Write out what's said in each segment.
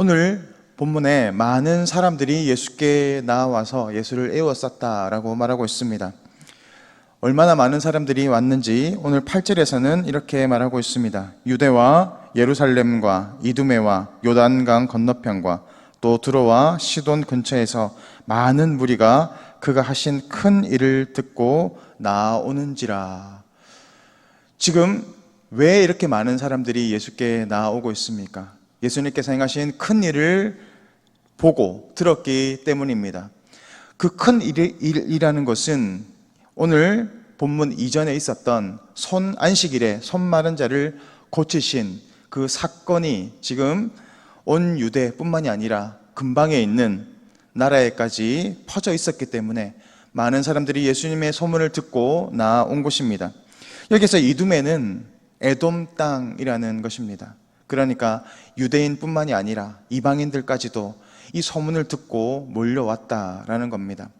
오늘 본문에 많은 사람들이 예수께 나와서 예수를 애워쌌다라고 말하고 있습니다. 얼마나 많은 사람들이 왔는지 오늘 8절에서는 이렇게 말하고 있습니다. 유대와 예루살렘과 이두메와 요단강 건너편과 또 드로와 시돈 근처에서 많은 무리가 그가 하신 큰 일을 듣고 나오는지라. 지금 왜 이렇게 많은 사람들이 예수께 나오고 있습니까? 예수님께서 행하신 큰 일을 보고 들었기 때문입니다. 그 큰 일이라는 것은 오늘 본문 이전에 있었던 손 안식일에 손 마른 자를 고치신 그 사건이 지금 온 유대뿐만이 아니라 근방에 있는 나라에까지 퍼져 있었기 때문에 많은 사람들이 예수님의 소문을 듣고 나온 곳입니다. 여기서 이두메는 에돔 땅이라는 것입니다. 그러니까 유대인뿐만이 아니라 이방인들까지도 이 소문을 듣고 몰려왔다라는 겁니다.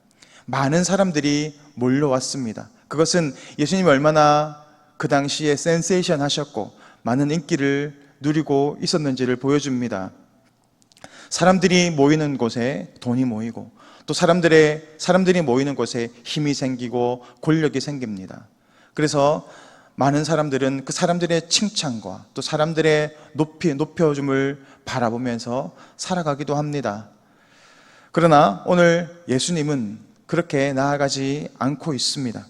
많은 사람들이 몰려왔습니다. 그것은 예수님이 얼마나 그 당시에 센세이션 하셨고 많은 인기를 누리고 있었는지를 보여줍니다. 사람들이 모이는 곳에 돈이 모이고 또 사람들의 사람들이 모이는 곳에 힘이 생기고 권력이 생깁니다. 그래서 많은 사람들은 그 사람들의 칭찬과 또 사람들의 높이 높여줌을 바라보면서 살아가기도 합니다. 그러나 오늘 예수님은 그렇게 나아가지 않고 있습니다.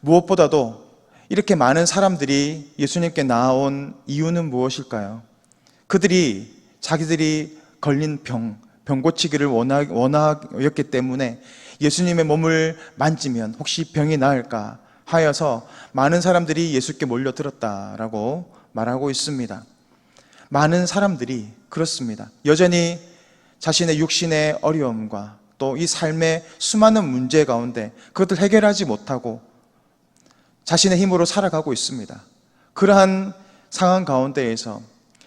무엇보다도 이렇게 많은 사람들이 예수님께 나온 이유는 무엇일까요? 그들이 자기들이 걸린 병, 병 고치기를 원하, 원하였기 때문에 예수님의 몸을 만지면 혹시 병이 나을까 하여서 많은 사람들이 예수께 몰려들었다라고 말하고 있습니다. 많은 사람들이 그렇습니다. 여전히 자신의 육신의 어려움과 또 이 삶의 수많은 문제 가운데 그것을 해결하지 못하고 자신의 힘으로 살아가고 있습니다. 그러한 상황 가운데에서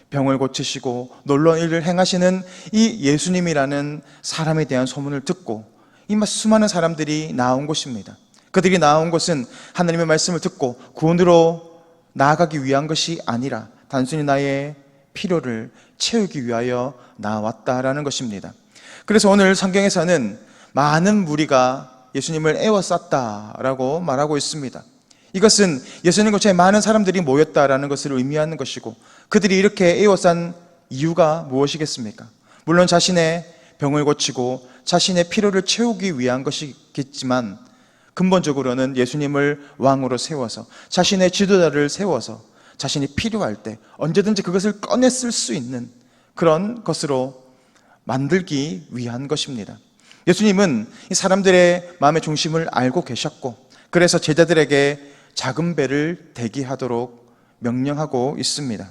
병을 고치시고 놀라운 일을 행하시는 이 예수님이라는 사람에 대한 소문을 듣고 이 수많은 사람들이 나온 곳입니다. 그들이 나온 곳은 하나님의 말씀을 듣고 구원으로 나아가기 위한 것이 아니라 단순히 나의 필요를 채우기 위하여 나왔다라는 것입니다. 그래서 오늘 성경에서는 많은 무리가 예수님을 애워쌌다라고 말하고 있습니다. 이것은 예수님 근처에 많은 사람들이 모였다라는 것을 의미하는 것이고 그들이 이렇게 애워싼 이유가 무엇이겠습니까? 물론 자신의 병을 고치고 자신의 필요를 채우기 위한 것이겠지만 근본적으로는 예수님을 왕으로 세워서 자신의 지도자를 세워서 자신이 필요할 때 언제든지 그것을 꺼내 쓸 수 있는 그런 것으로 만들기 위한 것입니다. 예수님은 이 사람들의 마음의 중심을 알고 계셨고 그래서 제자들에게 작은 배를 대기하도록 명령하고 있습니다.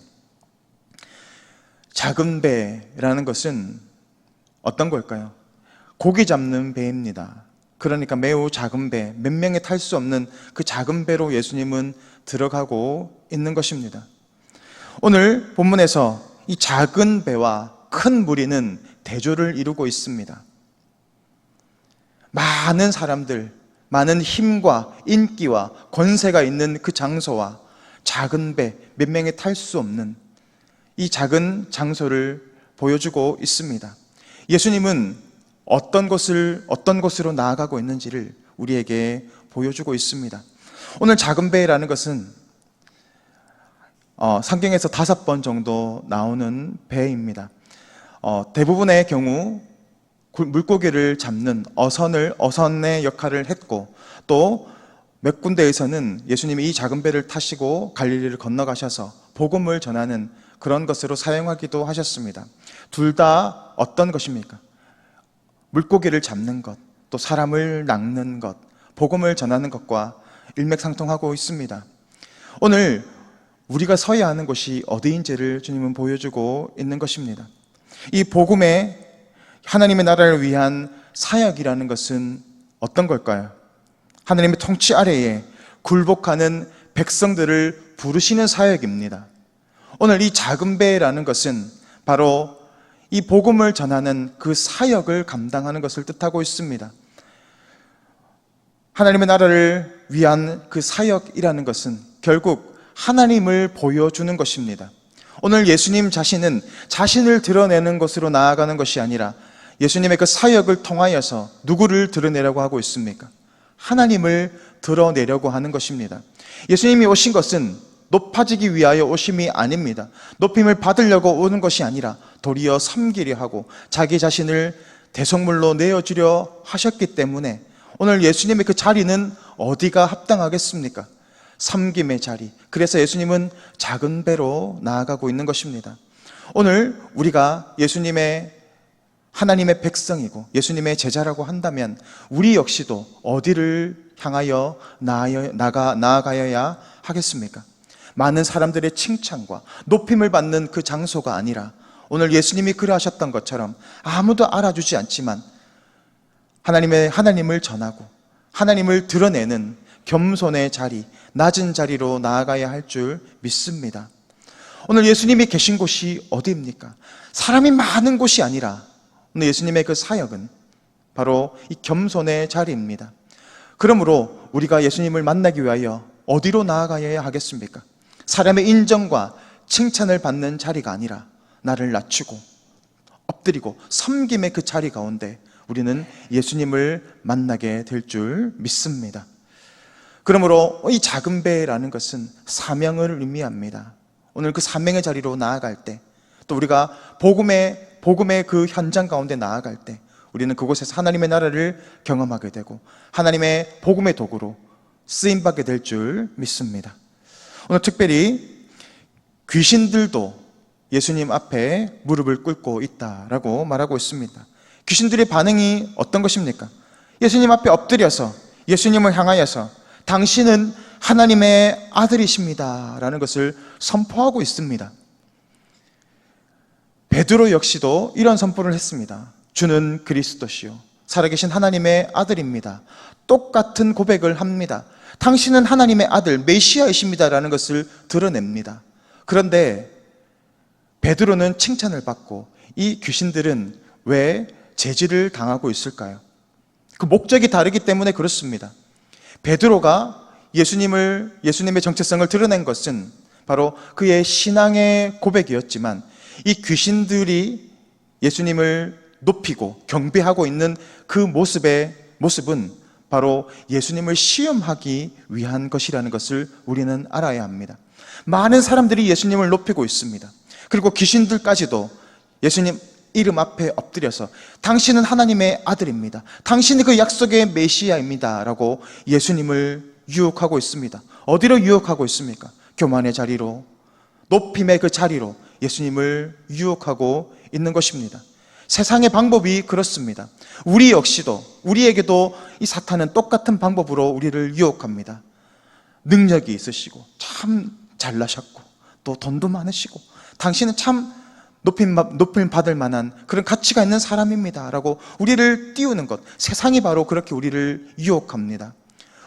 작은 배라는 것은 어떤 걸까요? 고기 잡는 배입니다. 그러니까 매우 작은 배, 몇 명이 탈 수 없는 그 작은 배로 예수님은 들어가고 있는 것입니다. 오늘 본문에서 이 작은 배와 큰 무리는 대조를 이루고 있습니다. 많은 사람들, 많은 힘과 인기와 권세가 있는 그 장소와 작은 배, 몇 명이 탈 수 없는 이 작은 장소를 보여주고 있습니다. 예수님은 어떤 것을, 어떤 곳으로 나아가고 있는지를 우리에게 보여주고 있습니다. 오늘 작은 배라는 것은 어, 성경에서 다섯 번 정도 나오는 배입니다. 어, 대부분의 경우 물고기를 잡는 어선을 어선의 역할을 했고 또 몇 군데에서는 예수님이 이 작은 배를 타시고 갈릴리를 건너가셔서 복음을 전하는 그런 것으로 사용하기도 하셨습니다. 둘 다 어떤 것입니까? 물고기를 잡는 것, 또 사람을 낚는 것, 복음을 전하는 것과 일맥상통하고 있습니다. 오늘 우리가 서야 하는 곳이 어디인지를 주님은 보여주고 있는 것입니다. 이 복음의 하나님의 나라를 위한 사역이라는 것은 어떤 걸까요? 하나님의 통치 아래에 굴복하는 백성들을 부르시는 사역입니다. 오늘 이 작은 배라는 것은 바로 이 복음을 전하는 그 사역을 감당하는 것을 뜻하고 있습니다. 하나님의 나라를 위한 그 사역이라는 것은 결국 하나님을 보여주는 것입니다. 오늘 예수님 자신은 자신을 드러내는 것으로 나아가는 것이 아니라 예수님의 그 사역을 통하여서 누구를 드러내려고 하고 있습니까? 하나님을 드러내려고 하는 것입니다. 예수님이 오신 것은 높아지기 위하여 오심이 아닙니다. 높임을 받으려고 오는 것이 아니라 도리어 섬기려 하고 자기 자신을 대성물로 내어주려 하셨기 때문에 오늘 예수님의 그 자리는 어디가 합당하겠습니까? 섬김의 자리. 그래서 예수님은 작은 배로 나아가고 있는 것입니다. 오늘 우리가 예수님의 하나님의 백성이고 예수님의 제자라고 한다면 우리 역시도 어디를 향하여 나아가, 나아가야 하겠습니까? 많은 사람들의 칭찬과 높임을 받는 그 장소가 아니라 오늘 예수님이 그러하셨던 것처럼 아무도 알아주지 않지만 하나님의 하나님을 전하고 하나님을 드러내는 겸손의 자리, 낮은 자리로 나아가야 할 줄 믿습니다. 오늘 예수님이 계신 곳이 어디입니까? 사람이 많은 곳이 아니라 오늘 예수님의 그 사역은 바로 이 겸손의 자리입니다. 그러므로 우리가 예수님을 만나기 위하여 어디로 나아가야 하겠습니까? 사람의 인정과 칭찬을 받는 자리가 아니라 나를 낮추고 엎드리고 섬김의 그 자리 가운데 우리는 예수님을 만나게 될 줄 믿습니다. 그러므로 이 작은 배라는 것은 사명을 의미합니다. 오늘 그 사명의 자리로 나아갈 때, 또 우리가 복음의 복음의 그 현장 가운데 나아갈 때, 우리는 그곳에서 하나님의 나라를 경험하게 되고 하나님의 복음의 도구로 쓰임 받게 될 줄 믿습니다. 오늘 특별히 귀신들도 예수님 앞에 무릎을 꿇고 있다라고 말하고 있습니다. 귀신들의 반응이 어떤 것입니까? 예수님 앞에 엎드려서 예수님을 향하여서 당신은 하나님의 아들이십니다. 라는 것을 선포하고 있습니다. 베드로 역시도 이런 선포를 했습니다. 주는 그리스도시요. 살아계신 하나님의 아들입니다. 똑같은 고백을 합니다. 당신은 하나님의 아들, 메시아이십니다. 라는 것을 드러냅니다. 그런데 베드로는 칭찬을 받고 이 귀신들은 왜 제지를 당하고 있을까요? 그 목적이 다르기 때문에 그렇습니다. 베드로가 예수님을 예수님의 정체성을 드러낸 것은 바로 그의 신앙의 고백이었지만 이 귀신들이 예수님을 높이고 경배하고 있는 그 모습의 모습은 바로 예수님을 시험하기 위한 것이라는 것을 우리는 알아야 합니다. 많은 사람들이 예수님을 높이고 있습니다. 그리고 귀신들까지도 예수님 이름 앞에 엎드려서 당신은 하나님의 아들입니다. 당신이 그 약속의 메시아입니다. 라고 예수님을 유혹하고 있습니다. 어디로 유혹하고 있습니까? 교만의 자리로, 높임의 그 자리로 예수님을 유혹하고 있는 것입니다. 세상의 방법이 그렇습니다. 우리 역시도, 우리에게도 이 사탄은 똑같은 방법으로 우리를 유혹합니다. 능력이 있으시고, 참 잘나셨고, 또 돈도 많으시고, 당신은 참 높임, 높임 받을 만한 그런 가치가 있는 사람입니다. 라고 우리를 띄우는 것. 세상이 바로 그렇게 우리를 유혹합니다.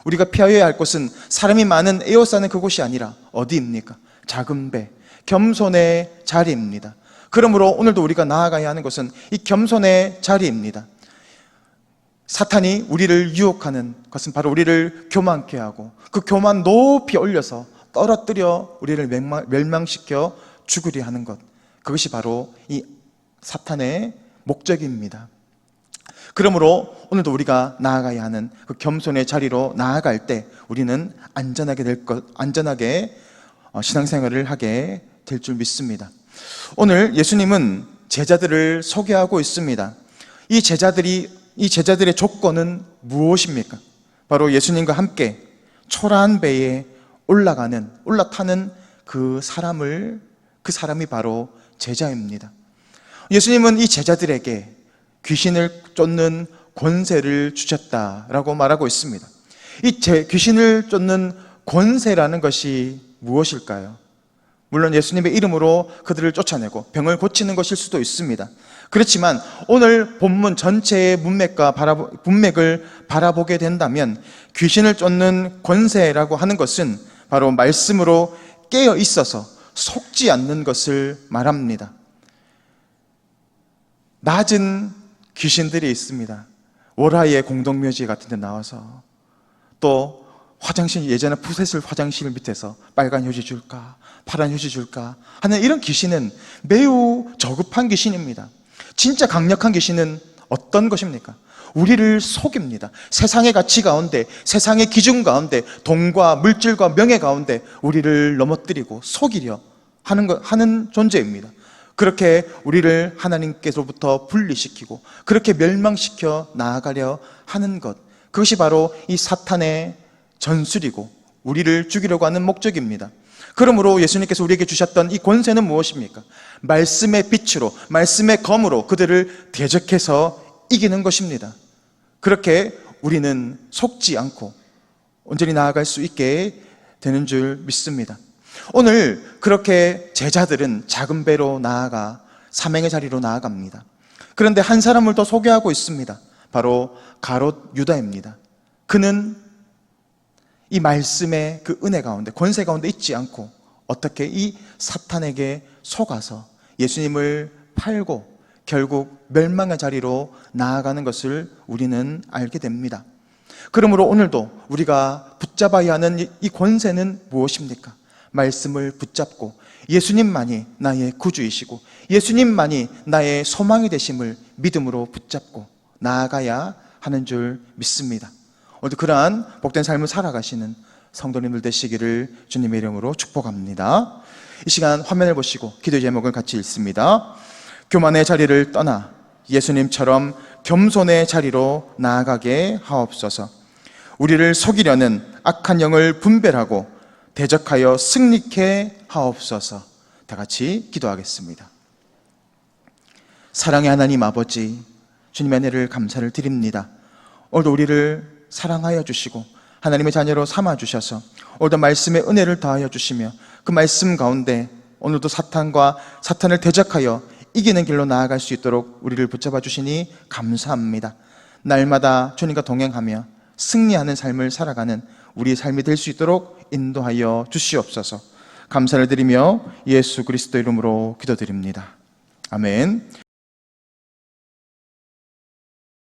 우리가 피하여야 할 곳은 사람이 많은 에어싸는 그곳이 아니라 어디입니까? 작은 배, 겸손의 자리입니다. 그러므로 오늘도 우리가 나아가야 하는 것은 이 겸손의 자리입니다. 사탄이 우리를 유혹하는 것은 바로 우리를 교만케 하고 그 교만 높이 올려서 떨어뜨려 우리를 멸망시켜 죽으려 하는 것. 그것이 바로 이 사탄의 목적입니다. 그러므로 오늘도 우리가 나아가야 하는 그 겸손의 자리로 나아갈 때 우리는 안전하게 될 것, 안전하게 어, 신앙생활을 하게 될 줄 믿습니다. 오늘 예수님은 제자들을 소개하고 있습니다. 이 제자들이 이 제자들의 조건은 무엇입니까? 바로 예수님과 함께 초라한 배에 올라가는 올라타는 그 사람을 그 사람이 바로 제자입니다. 예수님은 이 제자들에게 귀신을 쫓는 권세를 주셨다라고 말하고 있습니다. 이 제, 귀신을 쫓는 권세라는 것이 무엇일까요? 물론 예수님의 이름으로 그들을 쫓아내고 병을 고치는 것일 수도 있습니다. 그렇지만 오늘 본문 전체의 문맥과 바라보, 문맥을 바라보게 된다면 귀신을 쫓는 권세라고 하는 것은 바로 말씀으로 깨어 있어서 속지 않는 것을 말합니다. 낮은 귀신들이 있습니다. 월화의 공동묘지 같은 데 나와서 또 화장실 예전에 푸셋을 화장실 밑에서 빨간 휴지 줄까 파란 휴지 줄까 하는 이런 귀신은 매우 저급한 귀신입니다. 진짜 강력한 귀신은 어떤 것입니까? 우리를 속입니다. 세상의 가치 가운데, 세상의 기준 가운데, 돈과 물질과 명예 가운데 우리를 넘어뜨리고 속이려 하는 것, 하는 존재입니다. 그렇게 우리를 하나님께서부터 분리시키고 그렇게 멸망시켜 나아가려 하는 것. 그것이 바로 이 사탄의 전술이고 우리를 죽이려고 하는 목적입니다. 그러므로 예수님께서 우리에게 주셨던 이 권세는 무엇입니까? 말씀의 빛으로, 말씀의 검으로 그들을 대적해서 이기는 것입니다. 그렇게 우리는 속지 않고 온전히 나아갈 수 있게 되는 줄 믿습니다. 오늘 그렇게 제자들은 작은 배로 나아가 사명의 자리로 나아갑니다. 그런데 한 사람을 더 소개하고 있습니다. 바로 가롯 유다입니다. 그는 이 말씀의 그 은혜 가운데, 권세 가운데 있지 않고 어떻게 이 사탄에게 속아서 예수님을 팔고 결국 멸망의 자리로 나아가는 것을 우리는 알게 됩니다. 그러므로 오늘도 우리가 붙잡아야 하는 이- 이 권세는 무엇입니까? 말씀을 붙잡고 예수님만이 나의 구주이시고 예수님만이 나의 소망이 되심을 믿음으로 붙잡고 나아가야 하는 줄 믿습니다. 오늘도 그러한 복된 삶을 살아가시는 성도님들 되시기를 주님의 이름으로 축복합니다. 이 시간 화면을 보시고 기도 제목을 같이 읽습니다. 교만의 자리를 떠나 예수님처럼 겸손의 자리로 나아가게 하옵소서. 우리를 속이려는 악한 영을 분별하고 대적하여 승리케 하옵소서. 다 같이 기도하겠습니다. 사랑의 하나님 아버지, 주님의 은혜를 감사를 드립니다. 오늘도 우리를 사랑하여 주시고 하나님의 자녀로 삼아 주셔서 오늘도 말씀의 은혜를 더하여 주시며 그 말씀 가운데 오늘도 사탄과 사탄을 대적하여 이기는 길로 나아갈 수 있도록 우리를 붙잡아 주시니 감사합니다. 날마다 주님과 동행하며 승리하는 삶을 살아가는 우리의 삶이 될 수 있도록 인도하여 주시옵소서. 감사를 드리며 예수 그리스도 이름으로 기도드립니다. 아멘.